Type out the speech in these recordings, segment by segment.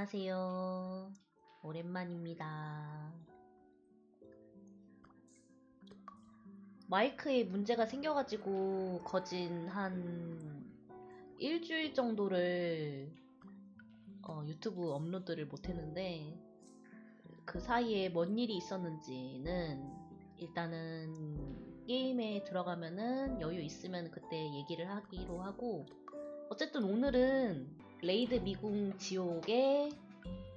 안녕하세요. 오랜만입니다. 마이크에 문제가 생겨가지고 거진 한 일주일 정도를 어, 유튜브 업로드를 못했는데 그 사이에 뭔 일이 있었는지는 일단은 게임에 들어가면은 여유 있으면 그때 얘기를 하기로 하고 어쨌든 오늘은 레이드 미궁 지옥에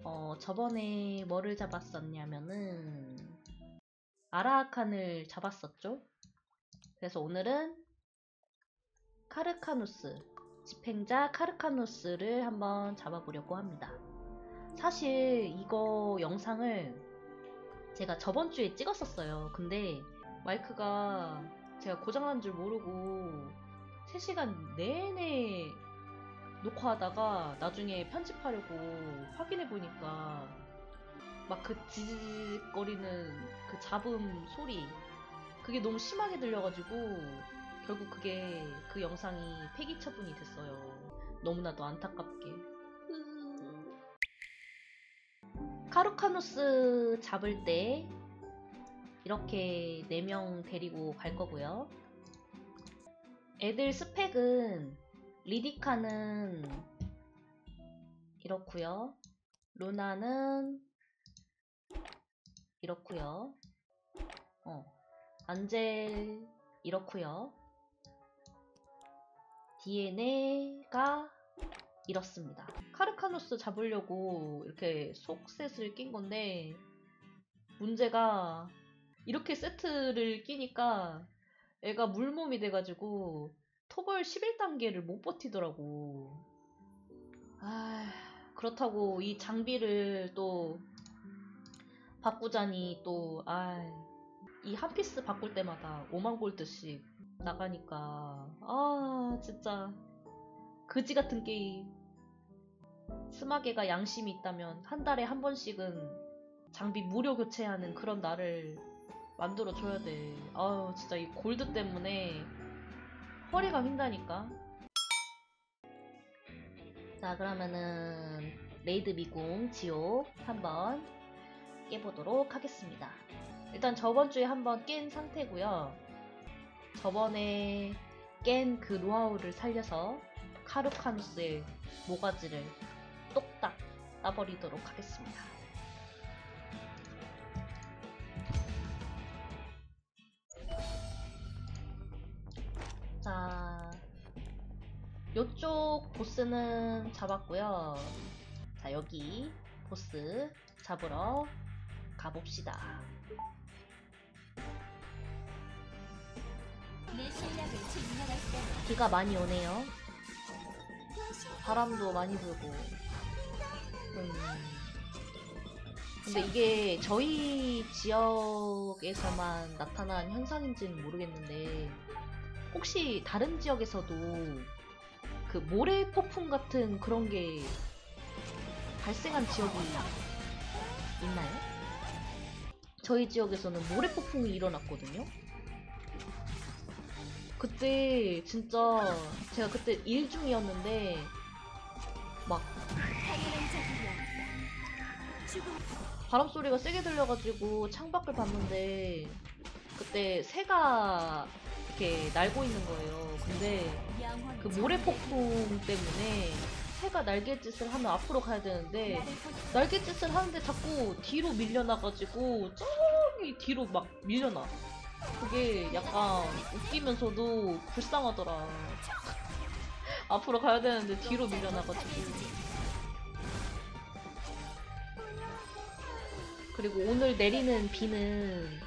어, 저번에 뭐를 잡았었냐면은 아라아칸을 잡았었죠. 그래서 오늘은 카르카누스 집행자 카르카누스를 한번 잡아보려고 합니다. 사실 이거 영상을 제가 저번 주에 찍었었어요. 근데 마이크가 제가 고장난 줄 모르고 3시간 내내 녹화하다가 나중에 편집하려고 확인해 보니까 막 그 지지직거리는 그 잡음 소리 그게 너무 심하게 들려가지고 결국 그게 그 영상이 폐기 처분이 됐어요. 너무나도 안타깝게. 카루카누스 잡을 때 이렇게 4명 데리고 갈 거고요. 애들 스펙은 리디카는 이렇고요. 루나는 이렇고요. 어, 안젤 이렇고요. DNA가 이렇습니다. 카르카누스 잡으려고 이렇게 속셋을 낀 건데 문제가 이렇게 세트를 끼니까 애가 물몸이 돼가지고 토벌 11단계를 못 버티더라고. 아, 그렇다고 이 장비를 또 바꾸자니 또, 아, 이 한 피스 바꿀 때마다 5만 골드씩 나가니까, 아, 진짜. 그지 같은 게임. 스마게가 양심이 있다면 한 달에 한 번씩은 장비 무료 교체하는 그런 날을 만들어 줘야 돼. 아유, 진짜 이 골드 때문에 허리가 휜다니까. 자, 그러면은 레이드 미궁 지옥 한번 깨보도록 하겠습니다. 일단 저번 주에 한번 깬 상태고요. 저번에 깬 그 노하우를 살려서 카루카누스의 모가지를 똑딱 따버리도록 하겠습니다. 요쪽 보스는 잡았고요. 자, 여기 보스 잡으러 가봅시다. 내 실력을 증명할 때는 비가 많이 오네요. 바람도 많이 불고. 음. 근데 이게 저희 지역에서만 나타난 현상인지는 모르겠는데, 혹시 다른 지역에서도 그 모래 폭풍 같은 그런 게 발생한 지역이 있나요? 저희 지역에서는 모래 폭풍이 일어났거든요. 그때 진짜 제가 그때 일 중이었는데 막 바람 소리가 세게 들려가지고 창밖을 봤는데 그때 새가 이렇게 날고 있는 거예요. 근데 그 모래 폭풍 때문에 새가 날갯짓을 하면 앞으로 가야 되는데 날갯짓을 하는데 자꾸 뒤로 밀려나가지고 저기 뒤로 막 밀려나. 그게 약간 웃기면서도 불쌍하더라. 앞으로 가야 되는데 뒤로 밀려나가지고. 그리고 오늘 내리는 비는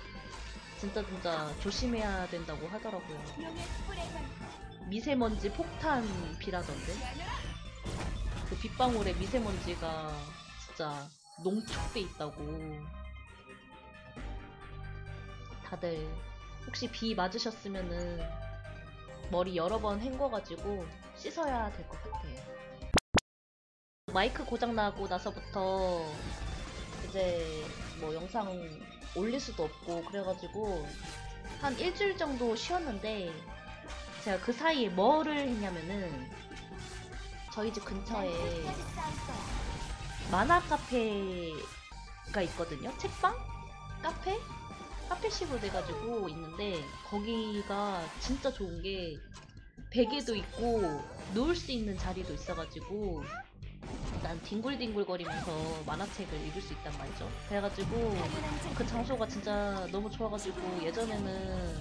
진짜 진짜 조심해야 된다고 하더라고요. 미세먼지 폭탄 비라던데. 그 빗방울에 미세먼지가 진짜 농축돼 있다고. 다들 혹시 비 맞으셨으면은 머리 여러 번 헹궈가지고 씻어야 될 것 같아요. 마이크 고장 나고 나서부터 이제 뭐 영상 올릴 수도 없고 그래가지고 한 일주일 정도 쉬었는데 제가 그 사이에 뭐를 했냐면은 저희 집 근처에. 만화 카페가 있거든요. 책방? 카페? 카페식으로 돼가지고 있는데 거기가 진짜 좋은 게 베개도 있고 누울 수 있는 자리도 있어가지고 난 뒹굴뒹굴거리면서 만화책을 읽을 수 있단 말이죠. 그래가지고. 그 장소가 진짜 너무 좋아가지고 예전에는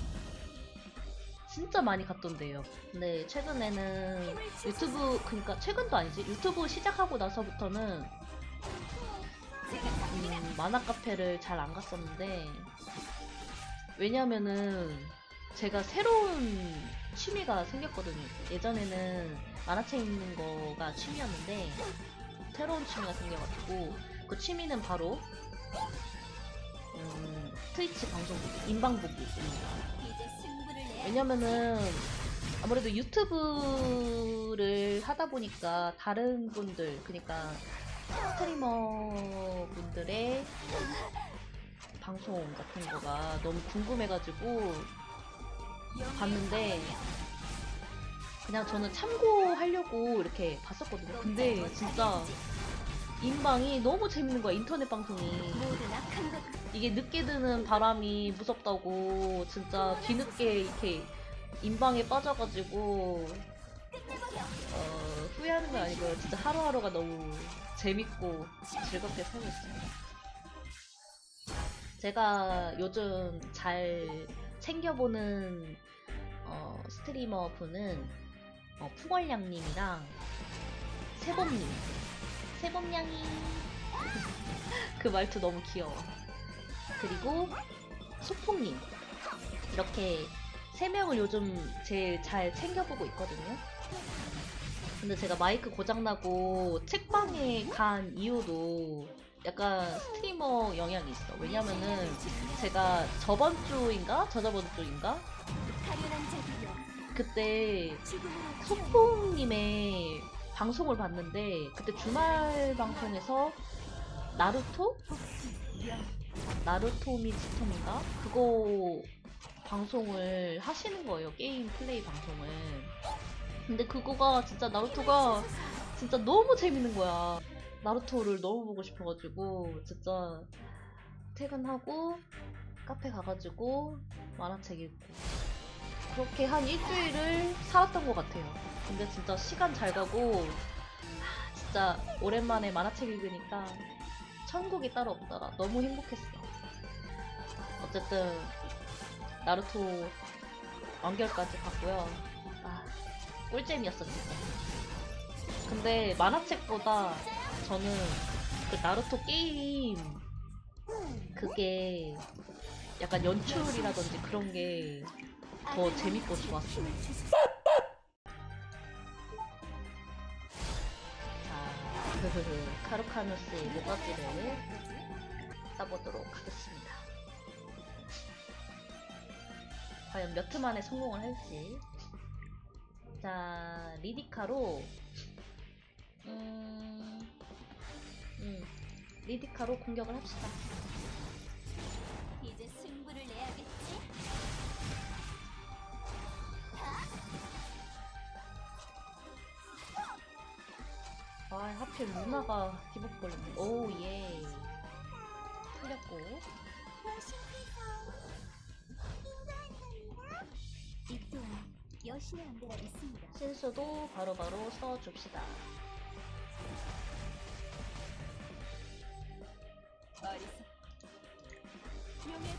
진짜 많이 갔던데요. 근데 최근에는 유튜브 그러니까 최근도 아니지 유튜브 시작하고 나서부터는. 음, 만화 카페를 잘 안 갔었는데 왜냐면은 제가 새로운 취미가 생겼거든요. 예전에는 만화책 읽는 거가 취미였는데 새로운 취미가 생겨가지고 그 취미는 바로 음, 트위치 방송 보기, 인방 보기입니다. 왜냐면은 아무래도 유튜브를 하다 보니까 다른 분들 그러니까 스트리머 분들의 방송 같은 거가 너무 궁금해가지고 봤는데 그냥 저는 참고하려고 이렇게 봤었거든요. 근데 진짜 인방이 너무 재밌는 거야 인터넷 방송이. 이게 늦게 드는 바람이 무섭다고 진짜 뒤늦게 이렇게 인방에 빠져가지고 어, 후회하는 건 아니고요. 진짜 하루하루가 너무 재밌고 즐겁게 살고 있습니다. 제가 요즘 잘 챙겨보는 어, 스트리머 분은 어, 푸걸냥님이랑 세범님 세범냥이 그 말투 너무 귀여워. 그리고 소풍님 이렇게 세 명을 요즘 제일 잘 챙겨보고 있거든요. 근데 제가 마이크 고장나고 책방에 간 이유도 약간 스트리머 영향이 있어. 왜냐면은 제가 저번 주인가 저저번 주인가. 그때. 소풍님의 방송을 봤는데 그때 주말 방송에서 나루토 나루토 미스톰인가? 그거 방송을 하시는 거예요. 게임 플레이 방송을. 근데 그거가 진짜 나루토가 진짜 너무 재밌는 거야. 나루토를 너무 보고 싶어가지고 진짜 퇴근하고 카페 가가지고 만화책 읽고 그렇게 한 일주일을 살았던 것 같아요. 근데 진짜 시간 잘 가고 아, 진짜 오랜만에 만화책 읽으니까 천국이 따로 없더라. 너무 행복했어. 어쨌든 나루토 완결까지 봤고요. 아, 꿀잼이었어 진짜. 근데 만화책보다 저는 그 나루토 게임 그게 약간 연출이라든지 그런 게 더 재밌고 좋았어요. 자, 카루카누스의 모가지를 써보도록 하겠습니다. 과연 몇 트 만에 성공을 할지. 자, 리디카로, 음, 음, 리디카로 공격을 합시다. 하필 루나가 디버프 걸렸네. 오, 예. 틀렸고. 이 또한 여신의 안배라 믿습니다. 실수도 바로바로 써줍시다.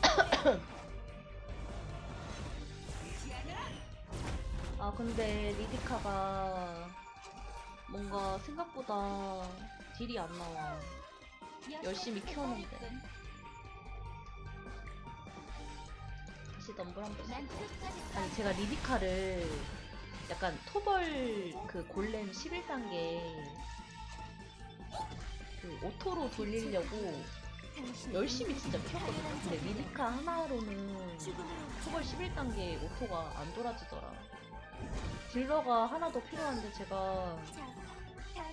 아, 근데 리디카가 뭔가 생각보다 딜이 안 나와. 열심히 키웠는데. 다시 덤블 한번 난 쓰고. 아니, 제가 리디카를 약간 토벌 그 골렘 11단계 그 오토로 돌리려고 열심히 진짜 키웠거든요. 근데 리디카 하나로는 토벌 11단계 오토가 안 돌아지더라. 딜러가 하나 더 필요한데 제가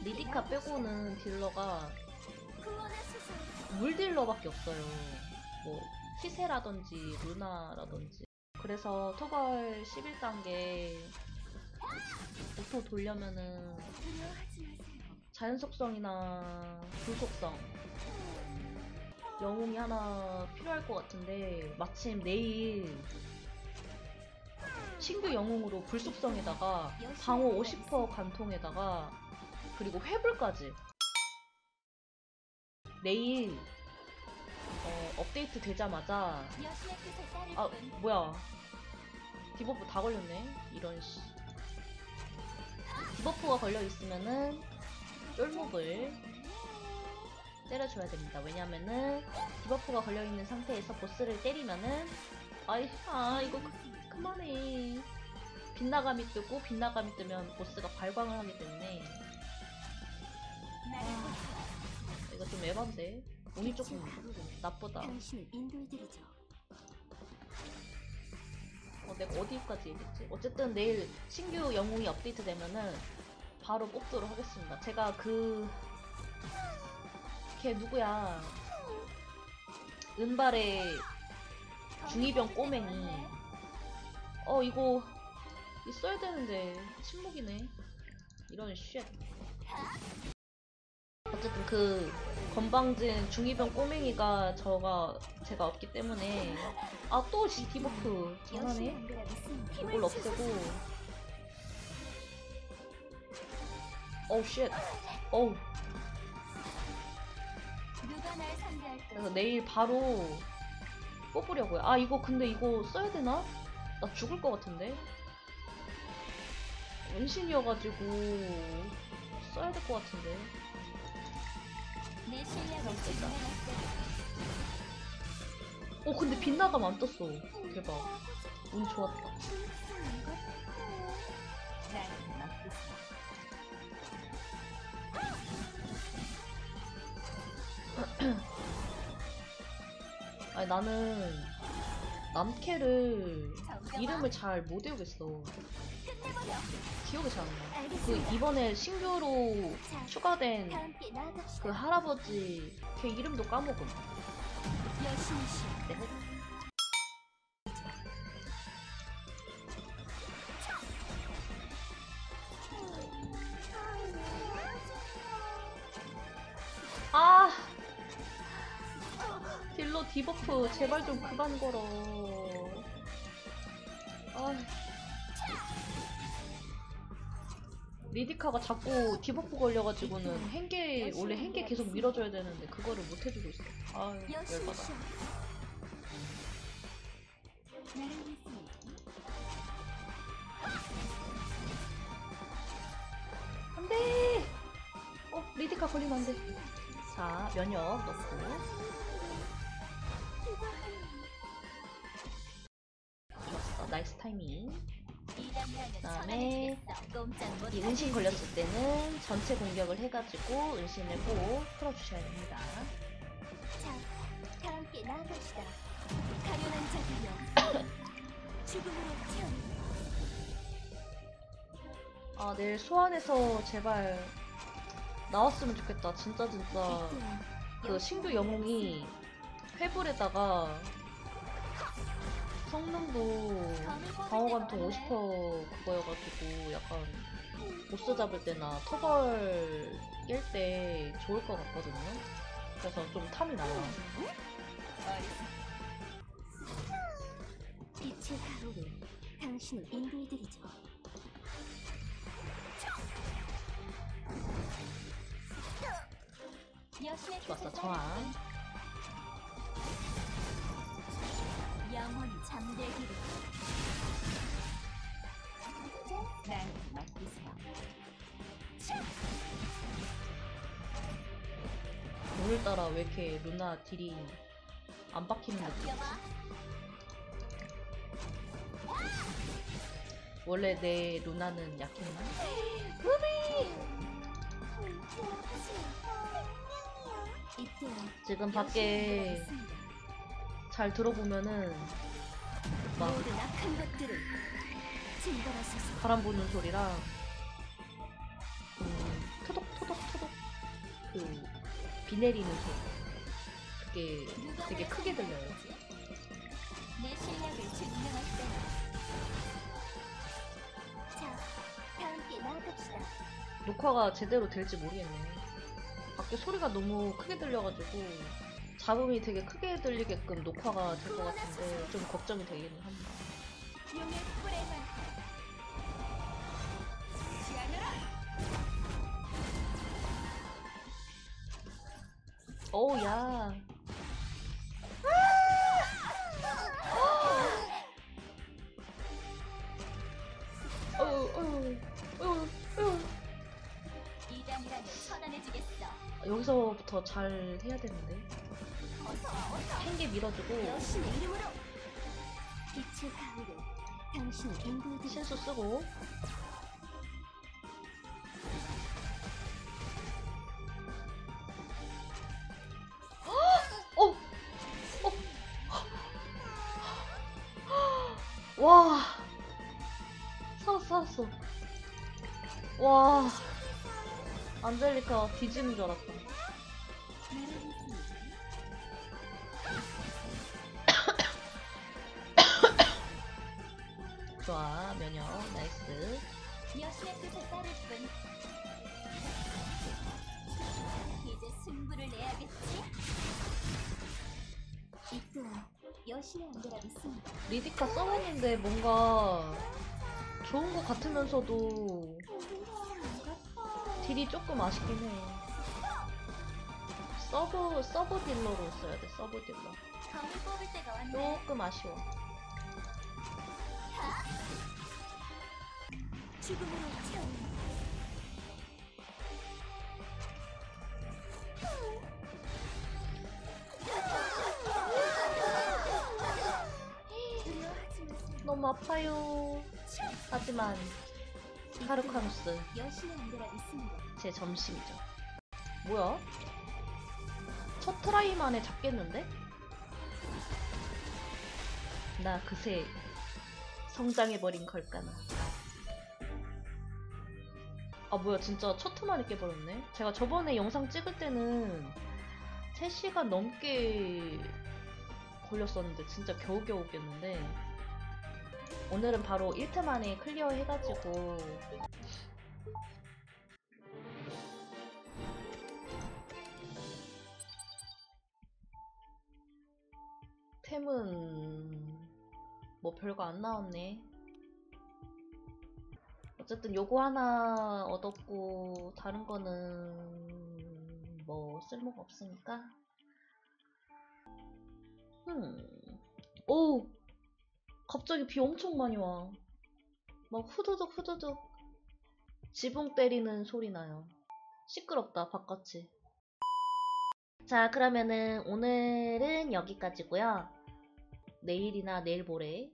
리디카 빼고는 딜러가. 물 딜러밖에 없어요. 뭐 희세라든지 루나라든지. 그래서 토벌 11단계 오토 돌려면은. 자연 속성이나 불 속성 영웅이 하나 필요할 것 같은데 마침 내일 신규 영웅으로 불 속성에다가 방어 50% 관통에다가 그리고 회불까지. 내일 어, 업데이트 되자마자 아 뿐. 뭐야. 디버프 다 걸렸네? 이런 씨. 디버프가 걸려 있으면은 쫄목을 때려줘야 됩니다. 왜냐면은 디버프가 걸려 있는 상태에서 보스를 때리면은 아이 아 이거 그, 그만해 빗나감이 뜨고 빗나감이 뜨면 보스가 발광을 하기 때문에 나를 이거 좀 에반데 운이 조금 나쁘다. 어, 내가 어디까지 얘기했지? 어쨌든 내일 신규 영웅이 업데이트 되면은 바로 뽑도록 하겠습니다. 제가 그, 걔 누구야? 은발의 중이병 꼬맹이. 어, 이거, 있어야 되는데, 침묵이네. 이런 쉣. 어쨌든 그, 건방진 중이병 꼬맹이가 저가, 제가 없기 때문에, 아, 또 지- 디버프. 장난해? 이걸 없애고 어우 쉣 어우 그래서 내일 바로 뽑으려고요 아 이거 근데 이거 써야 되나? 나 죽을 것 같은데? 은신이어가지고 써야 될 것 같은데. 내어 근데 빗나감 안 떴어. 대박. 운 좋았다. 아니 나는 남캐를. 이름을 잘 못 외우겠어. 기억이 잘 안 나. 그. 이번에 신규로 자, 추가된. 그 할아버지 걔 이름도 까먹음. 여신 제발 좀 그만 걸어. 아 리디카가 자꾸 디버프 걸려가지고는 행계 원래 행계 계속 밀어줘야 되는데 그거를 못 해주고 있어. 아 열받아. 안돼. 어 리디카 걸리면 안돼. 자 면역 넣고. 좋았어 나이스 타이밍. 그 다음에 꼼짝 못이 은신 걸렸을 때는 전체 공격을 해가지고 은신을 꼭 풀어주셔야 됩니다. 자, 다 함께 나아갑시다. 가련한 자들여. 죽음으로 태어나. 아 내일 소환해서 제발 나왔으면 좋겠다. 진짜 진짜 그 신규 영웅이 회불에다가 성능도 방어관통 50% 그거여가지고 약간 보스 잡을 때나 터벌 깰 때 좋을 것 같거든요. 그래서 좀 탐이 나요. 빛의 가호로 당신을 인도해드리죠. 좋았어, 뜻에 영원히 잠들기를. 난 맡기세요. 오늘따라 왜 이렇게 루나 딜이 안 박히는? 덤벼봐. 원래 내 루나는 약했나? 이때 지금 밖에. 잘 들어보면은 막. 바람 부는 소리랑 음, 토독 토독 토독 그 비 내리는 소리 그게 되게 날 크게 들려요. 내 실력을 증명할 때다. 자, 다 함께 나아갑시다. 녹화가 제대로 될지 모르겠네. 밖에 소리가 너무 크게 들려가지고 잡음이 되게 크게 들리게끔 녹화가 될 것 같은데 좀 걱정이 되기는 지하늘아 어우 야. 여기서부터 잘 해야 되는데 팽개 밀어주고. 신수 쓰고. 어! 어! 와! 살았어 살았어. 와! 안젤리카 뒤지는 줄 알았다 뿐 이제 승부를 내야겠지 이 또한 여신의 안개라 믿습니다 리디카 써봤는데 뭔가 좋은 것 같으면서도 딜이 조금 아쉽긴 해. 서브, 서브 딜러로 써야 돼, 서브 딜러. 조금 아쉬워. 죽음으로 마세요. 너무 아파요. 하지만, 카르카누스, 여신의 안개라 믿습니다 제 점심이죠. 뭐야? 첫 트라이 만에 잡겠는데? 나 그새 성장해버린 걸까나. 아 뭐야 진짜 첫 트만에 깨버렸네. 제가 저번에 영상 찍을 때는 3시간 넘게 걸렸었는데 진짜 겨우겨우 깼는데 오늘은 바로 1트 만에 클리어 해가지고 템은 뭐 별거 안 나왔네. 어쨌든 요거 하나 얻었고 다른 거는 뭐 쓸모가 없으니까. 음. 오! 갑자기 비 엄청 많이 와. 막 후두둑 후두둑 지붕 때리는 소리 나요. 시끄럽다 바깥이. 자, 그러면은 오늘은 여기까지고요. 내일이나 내일 모레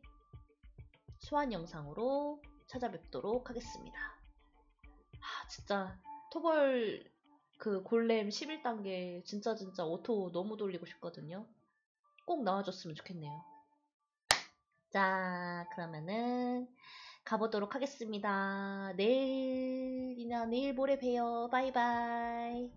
소환 영상으로 찾아뵙도록 하겠습니다. 아, 진짜 토벌 그 골렘 11단계 진짜 진짜 오토 너무 돌리고 싶거든요. 꼭 나와줬으면 좋겠네요. 자, 그러면은 가보도록 하겠습니다. 내일이나 내일 모레 봬요. 바이바이.